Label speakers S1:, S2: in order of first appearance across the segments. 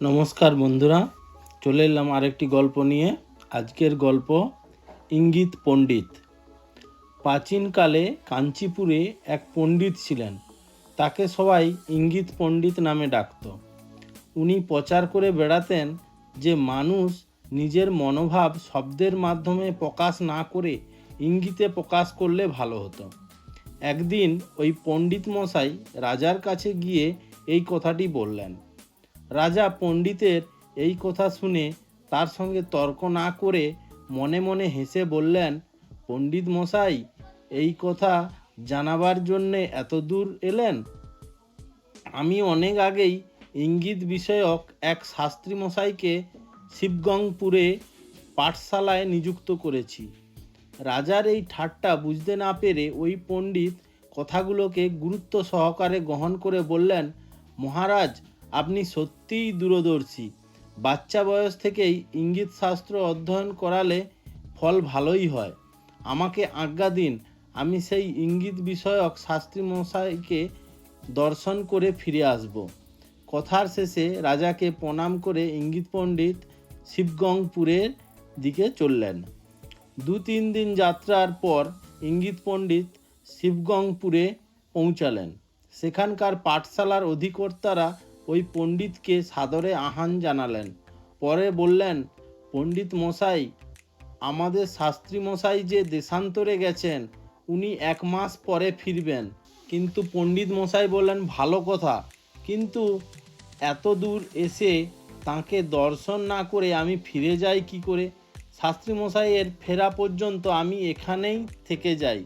S1: নমস্কার বন্ধুরা, চলে এলাম আরেকটি গল্প নিয়ে। আজকের গল্প ইঙ্গিত পণ্ডিত। প্রাচীনকালে কাঞ্চিপুরে এক পণ্ডিত ছিলেন। তাকে সবাই ইঙ্গিত পণ্ডিত নামে ডাকত। উনি প্রচার করে বেড়াতেন যে মানুষ নিজের মনোভাব শব্দের মাধ্যমে প্রকাশ না করে ইঙ্গিতে প্রকাশ করলে ভালো হতো। একদিন ওই পণ্ডিত মশাই রাজার কাছে গিয়ে এই কথাটি বললেন রাজা পণ্ডিতের এই কথা শুনে তার সঙ্গে তর্ক না করে মনে মনে হেসে বললেন, পণ্ডিত মশাই, এই কথা জানাবার জন্যে এত দূর এলেন? আমি অনেক আগেই ইঙ্গিত বিষয়ক এক শাস্ত্রী মশাইকে শিবগংপুরে পাঠশালায় নিযুক্ত করেছি। রাজার এই ঠাট্টা বুঝতে না পেরে ওই পণ্ডিত কথাগুলোকে গুরুত্ব সহকারে গ্রহণ করে বললেন, মহারাজ আপনি সত্যিই দূরদর্শী। বাচ্চা বয়স থেকেই ইঙ্গিত শাস্ত্র অধ্যয়ন করালে ফল ভালোই হয়। আমাকে আজ্ঞা দিন, আমি সেই ইঙ্গিত বিষয়ক শাস্ত্রী মশাইকে দর্শন করে ফিরে আসব। কথার শেষে রাজাকে প্রণাম করে ইঙ্গিত পণ্ডিত শিবগংপুরের দিকে চললেন। দু তিন দিন যাত্রার পর ইঙ্গিত পণ্ডিত শিবগংপুরে পৌঁছালেন। সেখানকার পাঠশালার অধিকর্তারা ওই পণ্ডিতকে সাদরে আহ্বান জানালেন। পরে বললেন, পণ্ডিত মশাই, আমাদের শাস্ত্রী মশাই যে দেশান্তরে গেছেন, উনি এক মাস পরে ফিরবেন। কিন্তু পণ্ডিত মশাই বললেন, ভালো কথা। কিন্তু এত দূর এসে তাকে দর্শন না করে আমি ফিরে যাই কি করে? শাস্ত্রী মশাইয়ের ফেরা পর্যন্ত আমি এখানেই থেকে যাই।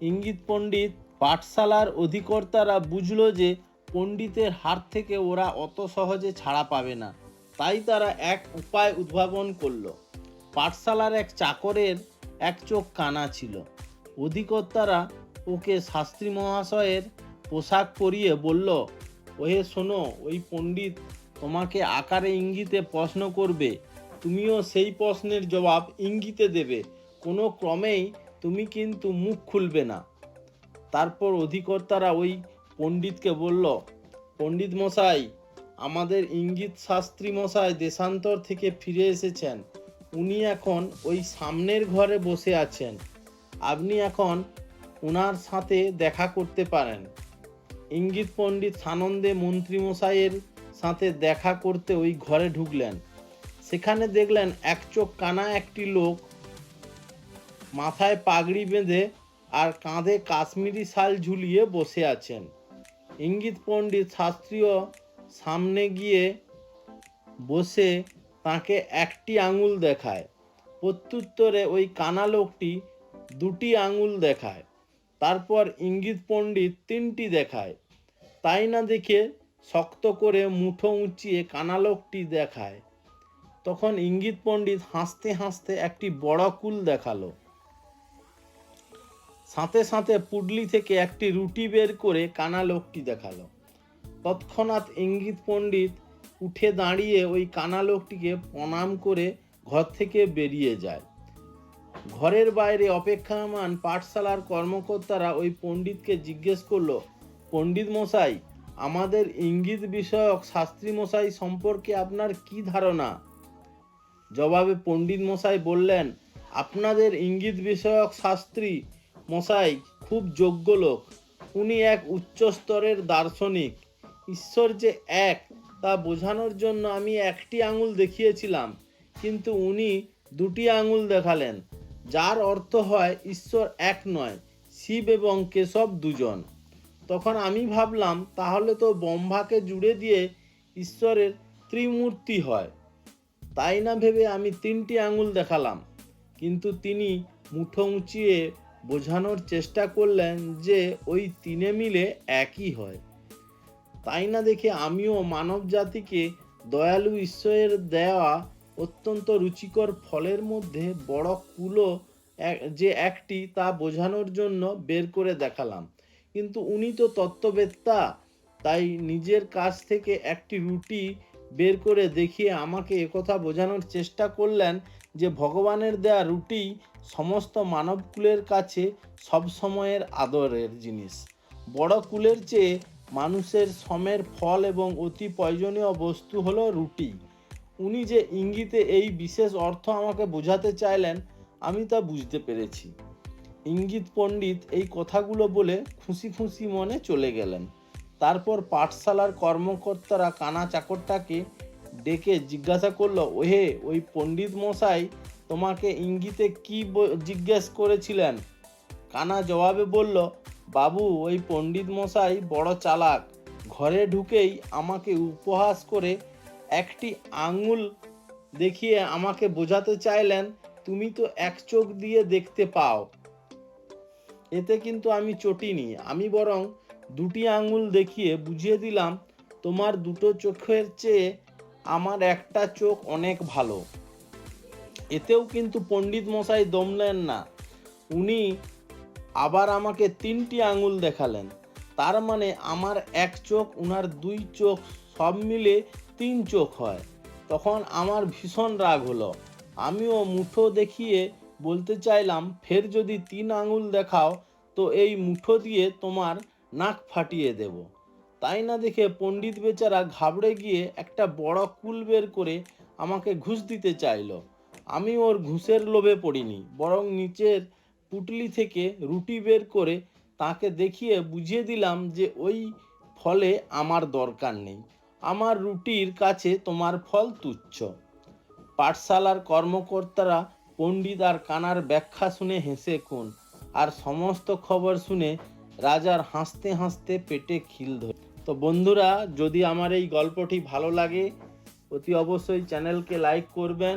S1: ইঙ্গিত পণ্ডিত পাঠশালার অধিকর্তারা বুঝলো যে পণ্ডিতের হাত থেকে ওরা অত সহজে ছাড়া পাবে না। তাই তারা এক উপায় উদ্ভাবন করল। পাঠশালার এক চাকরের এক চোখ কানা ছিল। অধিকর্তারা ওকে শাস্ত্রী মহাশয়ের পোশাক পরিয়ে বলল, ওহে শোনো, ওই পণ্ডিত তোমাকে আকারে ইঙ্গিতে প্রশ্ন করবে। তুমিও সেই প্রশ্নের জবাব ইঙ্গিতে দেবে। কোনো ক্রমেই তুমি কিন্তু মুখ খুলবে না। তারপর অধিকর্তারা ওই পণ্ডিতকে বলল, পণ্ডিত মশাই, আমাদের ইঙ্গিত শাস্ত্রী মশাই দেশান্তর থেকে ফিরে এসেছেন। উনি এখন ওই সামনের ঘরে বসে আছেন। আপনি এখন ওনার সাথে দেখা করতে পারেন। ইঙ্গিত পণ্ডিত সানন্দে মন্ত্রী মশাইয়ের সাথে দেখা করতে ওই ঘরে ঢুকলেন। সেখানে দেখলেন এক চোখ কানা একটি লোক মাথায় পাগড়ি বেঁধে আর কাঁধে কাশ্মীরি শাল ঝুলিয়ে বসে আছেন। ইঙ্গিত পণ্ডিত শাস্ত্রীয় সামনে গিয়ে বসে তাকে একটি আঙুল দেখায়। প্রত্যুত্তরে ওই কানা লোকটি দুটি আঙুল দেখায়। তারপর ইঙ্গিত পণ্ডিত তিনটি দেখায়। তাই না দেখে শক্ত করে মুঠো উঁচিয়ে কানা লোকটি দেখায়। তখন ইঙ্গিত পণ্ডিত হাসতে হাসতে একটি বড় কুল দেখাল। সাথে সাথে পুডলি থেকে একটি রুটি বের করে কানা লোকটি দেখাল। তৎক্ষণাৎ ইঙ্গিত পণ্ডিত উঠে দাঁড়িয়ে ওই কানা লোকটিকে প্রণাম করে ঘর থেকে বেরিয়ে যায়। ঘরের বাইরে অপেক্ষামান পাঠশালার কর্মকর্তারা ওই পণ্ডিতকে জিজ্ঞেস করল, পণ্ডিত মশাই, আমাদের ইঙ্গিত বিষয়ক শাস্ত্রী মশাই সম্পর্কে আপনার কি ধারণা? জবাবে পণ্ডিত মশাই বললেন, আপনাদের ইঙ্গিত বিষয়ক শাস্ত্রী মশাই, খুব যোগ্য লোক। উনি এক উচ্চ স্তরের দার্শনিক। ঈশ্বর যে এক, তা বোঝানোর জন্য আমি একটি আঙুল দেখিয়েছিলাম, কিন্তু উনি দুটি আঙুল দেখালেন, যার অর্থ হয় ঈশ্বর এক নয়, শিব এবং কেশব দুজন। তখন আমি ভাবলাম, তাহলে তো ব্রহ্মাকে জুড়ে দিয়ে ঈশ্বরের ত্রিমূর্তি হয়। তাই না ভেবে আমি তিনটি আঙুল দেখালাম, কিন্তু তিনি মুঠো উঁচিয়ে বোঝানোর চেষ্টা করলেন যে ওই তিনে মিলে একই হয়। তাই না দেখে আমিও মানব জাতিকে দয়ালু ঈশ্বরের দেওয়া অত্যন্ত রুচিকর ফলের মধ্যে বড় কুলো যে একটি তা বোঝানোর জন্য বের করে দেখালাম। কিন্তু উনি তো তত্ত্ববেত্তা, তাই নিজের কাছ থেকে একটি রুটি বের করে দেখিয়ে আমাকে একথা বোঝানোর চেষ্টা করলেন যে ভগবানের দেয়া রুটি সমস্ত মানবকুলের কাছে সব সময়ের আদরের জিনিস। বড় কুলের চেয়ে মানুষের শ্রমের ফল এবং অতি প্রয়োজনীয় বস্তু হলো রুটি। উনি যে ইঙ্গিতে এই বিশেষ অর্থ আমাকে বোঝাতে চাইলেন, আমি তা বুঝতে পেরেছি। ইঙ্গিত পণ্ডিত এই কথাগুলো বলে খুশি খুশি মনে চলে গেলেন। তারপর পাঠশালার কর্মকর্তারা কানা চাকরটাকে ডেকে জিজ্ঞাসা করল, ওহে, ওই পণ্ডিত মশাই তোমাকে ইঙ্গিতে কি জিজ্ঞেস করেছিলেন? কানা জবাবে বলল, বাবু, ওই পণ্ডিত মশাই বড় চালাক। ঘরে ঢুকেই আমাকে উপহাস করে একটি আঙুল দেখিয়ে আমাকে বোঝাতে চাইলেন, তুমি তো এক চোখ দিয়ে দেখতে পাও। এতে কিন্তু আমি চটিনি। আমি বরং দুটি আঙুল দেখিয়ে বুঝিয়ে দিলাম, তোমার দুটো চোখের চেয়ে আমার একটা চোখ অনেক ভালো। এতেও কিন্তু পণ্ডিত মশাই দমলেন না। উনি আবার আমাকে তিনটি আঙুল দেখালেন। তার মানে আমার এক চোখ, উনার দুই চোখ, সব মিলে তিন চোখ হয়। তখন আমার ভীষণ রাগ হলো। আমিও মুঠো দেখিয়ে বলতে চাইলাম, ফের যদি তিন আঙুল দেখাও, তো এই মুঠো দিয়ে তোমার নাক ফাটিয়ে দেব। তাই না দেখে পণ্ডিত বেচারা ঘাবড়ে গিয়ে একটা বড় কুল বের করে আমাকে ঘুষ দিতে চাইলো। আমি ওর ঘুষের লোভে পড়িনি, বরং নিচের পুটলি থেকে রুটি বের করে তাকে দেখিয়ে বুঝিয়ে দিলাম যে ওই ফলে আমার দরকার নেই। আমার রুটির কাছে তোমার ফল তুচ্ছ। পাঠশালার কর্মকর্তারা পণ্ডিত আর কানার ব্যাখ্যা শুনে হেসে কোন আর সমস্ত খবর শুনে রাজার হাসতে হাসতে পেটে খিল ধরে। তো বন্ধুরা, যদি আমার এই গল্পটি ভালো লাগে, অতি অবশ্যই চ্যানেলকে লাইক করবেন